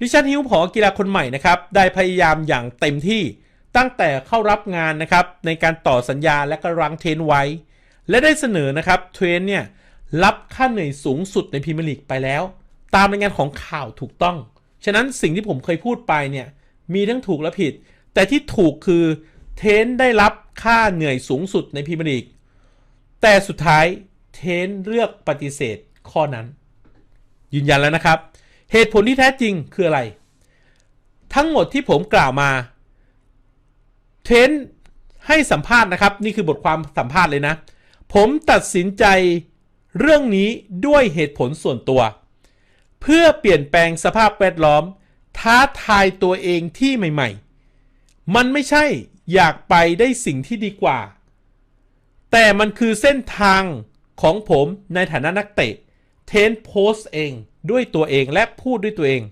ริชันฮิวผอกีฬาคนใหม่นะครับได้พยายามอย่างเต็มที่ตั้งแต่เข้ารับงานนะครับในการต่อสัญญาและก็รังเทนไว้ และได้เสนอนะครับเทรนเนี่ยรับค่าเหนื่อยสูงสุดในพรีเมียร์ลีกไปแล้ว ตามรายงานของข่าวถูกต้อง ฉะนั้นสิ่งที่ผมเคยพูดไปเนี่ยมีทั้งถูกและผิด แต่ที่ถูกคือเทนได้รับค่าเหนื่อยสูงสุดในพรีเมียร์ลีกแต่สุดท้ายเทนเลือกปฏิเสธข้อนั้น ยืนยันแล้วนะครับ เหตุผลที่แท้จริงคืออะไร ทั้งหมดที่ผมกล่าวมาเทนให้สัมภาษณ์นะครับ นี่คือบทความสัมภาษณ์เลยนะ ผมตัดสินใจเรื่องนี้ด้วยเหตุผลส่วนตัว เพื่อเปลี่ยนแปลงสภาพแวดล้อม ท้าทายตัวเองที่ใหม่ ๆ มันไม่ใช่อยากไปได้สิ่งที่ดีกว่า แต่มันคือเส้นทางของผมในฐานะนักเตะ เทนโพสเอง ด้วยตัวเองและพูดด้วยตัวเอง